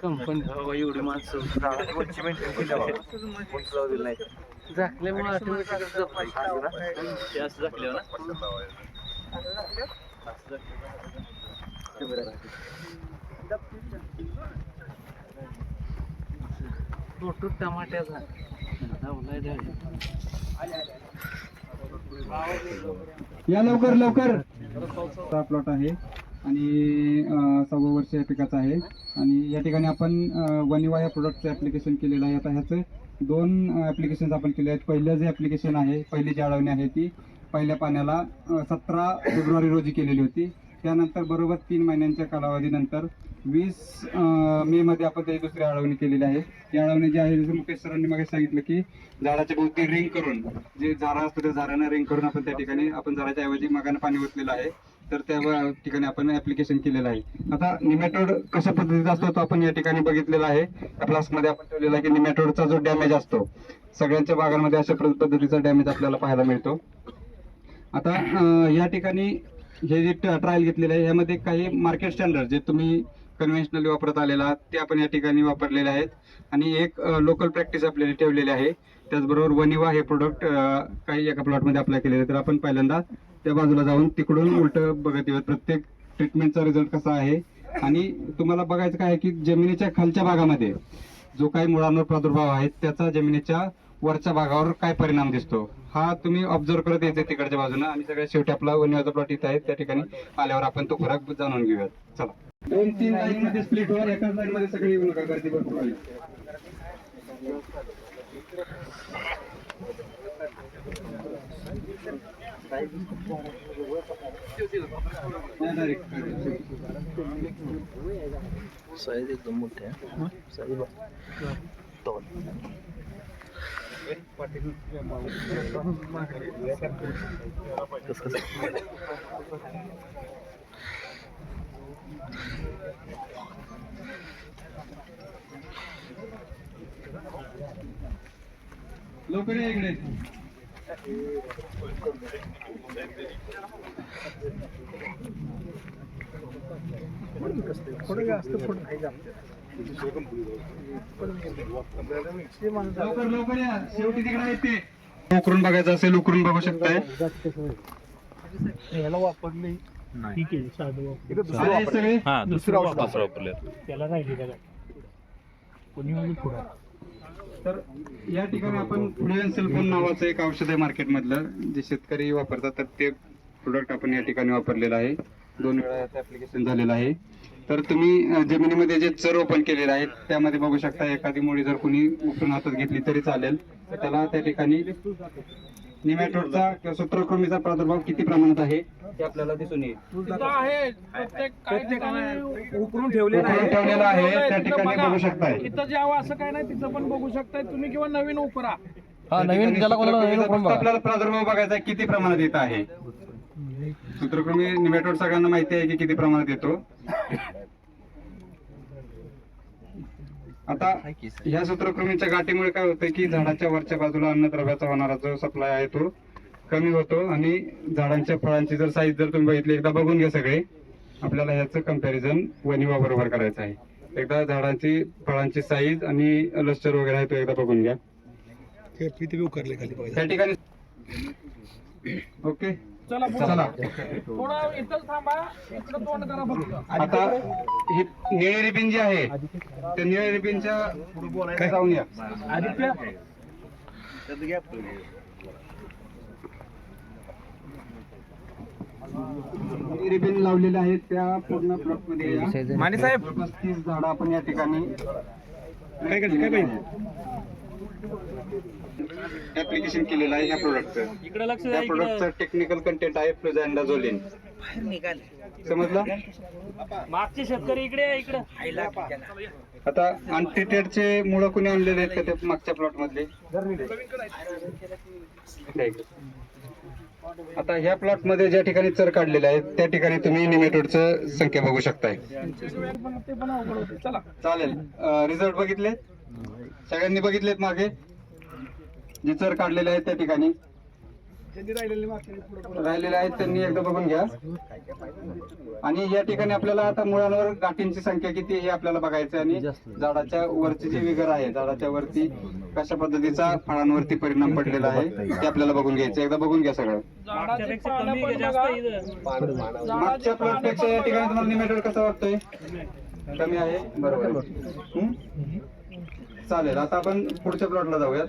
Company. एवढी माणसं झाकल्यामुळे automatic असं ना? असं फोटो टमाट्याचा. या लवकर लवकर. हा प्लॉट आहे. आणि सव्वा वर्ष या पिकाचा आहे. आणि या ठिकाणी आपण वनिवा या प्रोडक्टचं ॲप्लिकेशन केलेलं आहे. आता ह्याचं दोन ॲप्लिकेशन्स आपण केले आहेत. पहिलं जे ॲप्लिकेशन आहे पहिली जी अळवणी आहे ती पहिल्या पाण्याला सतरा फेब्रुवारी रोजी केलेली होती. त्यानंतर बरोबर तीन महिन्यांच्या कालावधीनंतर वीस मेमध्ये आपण त्याची दुसरी अळवणी केलेली आहे. या अळवणी जी आहे जसं मुकेश सरांनी मग सांगितलं की झाडाच्या भोवती रिंग करून जे झाडं असतं त्या झाडांना रिंग करून आपण त्या ठिकाणी आपण झाडाच्या ऐवजी मगानं पाणी ओतलेलं आहे. तर त्या ठिकाणी आपण ऍप्लिकेशन केलेलं आहे. आता निमॅटोड कशा पद्धतीचा असतो तो आपण या ठिकाणी बघितलेला आहे. त्या आपण ठेवलेला आहे की निमॅटोडचा जो डॅमेज असतो सगळ्यांच्या बागांमध्ये अशा पद्धतीचा डॅमेज आपल्याला पाहायला मिळतो. आता या ठिकाणी हे जे ट्रायल घेतलेलं आहे यामध्ये काही मार्केट स्टँडर्ड जे तुम्ही कन्व्हेन्शनली वापरत आलेला आहात ते आपण या ठिकाणी वापरलेले आहेत. आणि एक लोकल प्रॅक्टिस आपल्याला ठेवलेली आहे. त्याचबरोबर वनिवा हे प्रोडक्ट काही एका प्लॉटमध्ये अप्लाय केलेले तर आपण पहिल्यांदा त्या बाजूला जाऊन तिकडून उलट बघत येऊयात. प्रत्येक ट्रीटमेंटचा रिझल्ट कसा आहे? आणि तुम्हाला बघायचं काय की जमिनीच्या खालच्या भागामध्ये जो काही मुळांवर प्रादुर्भाव आहे त्याचा जमिनीच्या वरच्या भागावर काय परिणाम दिसतो? हा तुम्ही ऑब्झर्व करत यायचे तिकडच्या बाजूने. आणि सगळ्या शेवटी आपला वनिवाचा प्लॉट इथं आहे त्या ठिकाणी आल्यावर आपण तो फरक जाणून घेऊयात. चला. दोन तीन लाईन मध्ये स्प्लिट होऊन एकाच लाईन मध्ये सगळी येऊ नका गर्दी भरपूर आहे नाही, direct. साईज एकदम मोठी आहे साईज तोल कसं कसं लवकर या इकडे. लवकर लवकर या शेवटी तिकडे आहे ते उकरून बघायचं असेल उकरून बघू शकताय. याला वापरले. ठीक आहे साधं वापर हा दुसरा वापरले. त्याला राहिले का कोणी पुढं. तर या ठिकाणी आपण फ्लुएन सेल्फोन नावाचं एक औषध आहे मार्केटमधलं जे शेतकरी वापरतात तर ते प्रोडक्ट आपण या ठिकाणी वापरलेलं आहे. दोन वेळा याचं ऍप्लिकेशन झालेलं आहे. तर तुम्ही जमिनीमध्ये जे चर ओपन केलेले आहेत त्यामध्ये बघू शकता एखादी मुळी जर कुणी उकरून हातात घेतली तरी चालेल. तर त्याला त्या ठिकाणी निमॅटोडचा किंवा सूत्रकृमीचा प्रादुर्भाव किती प्रमाणात आहे ते आपल्याला दिसून येईल. आहे प्रत्येक काही ठिकाणी उकरून ठेवलेलं आहे. ठेवलेलं आहे त्या तिथं ठिकाणी बघा. शकताय. इथं ज्यावं असं काय नाही तिथं पण बघू शकताय तुम्ही किंवा नवीन उपरा हा नवीन आपल्याला प्रादुर्भाव बघायचा आहे, किती प्रमाणात येत आहे. सूत्रकृमी निमॅटोड सगळ्यांना माहिती आहे की किती प्रमाणात येतो. आता ह्या सूत्रकृमीच्या गाठीमुळे काय होतं की झाडाच्या वरच्या बाजूला अन्नद्रव्याचा होणारा जो सप्लाय आहे तो कमी होतो. आणि झाडांच्या फळांची जर साईज जर तुम्ही बघितली एकदा बघून घ्या सगळे. आपल्याला ह्याचं कंपॅरिझन वनिवा बरोबर करायचं आहे. एकदा झाडांची फळांची साईज आणि लस्टर वगैरे आहे तो एकदा बघून घ्या. त्या ठिकाणी ओके. चला पुढं. चला. थोडं इथंच थांबा इकडं तोंड करा फक्त. आता ही निळी रिबिन जी आहे त्या निळ्या रिबिनच्या जाऊन या. आदित्य? निळी रिबिन लावलेल्या आहेत त्या पूर्ण प्लॉटमध्ये. माने साहेब. पस्तीस झाडं आपण या ठिकाणी काय ऍप्लिकेशन केलेलं आहे ह्या प्रोडक्टचं इकडे लक्ष त्या प्रोडक्टचं टेक्निकल कंटेंट आहे फ्लुझॅन्डाझोलिन समजलं? मागचे शेतकरी इकडे आहे, इकडे. आता अनट्रीटेडचे मुळं कुणी आणलेले आहेत का त्या मागच्या प्लॉट मधले? ठीक. आता ह्या प्लॉटमध्ये ज्या ठिकाणी चर काढलेले आहेत त्या ठिकाणी तुम्ही निमेटोडचं संख्या बघू शकताय. पण ते पण अवघड होते चला चालेल रिझल्ट बघितले सगळ्यांनी बघितलेत मागे? जे चर काढलेले आहेत त्या ठिकाणी. राहिलेले आहेत त्यांनी एकदा बघून घ्या. आणि या ठिकाणी आपल्याला आता मुळांवर गाठींची संख्या किती आहे हे आपल्याला बघायचं आहे. आणि झाडाच्या वरची जी विगर आहे झाडाच्या वरती कशा पद्धतीचा फळांवरती परिणाम पडलेला आहे ते आपल्याला बघून घ्यायचं एकदा बघून घ्या सगळं. मागच्या प्लॉटपेक्षा या ठिकाणी तुम्हाला निमेटोड कसं वाटतंय कमी आहे? बरोबर. हं? चालेल. आता आपण पुढच्या प्लॉटला जाऊयात.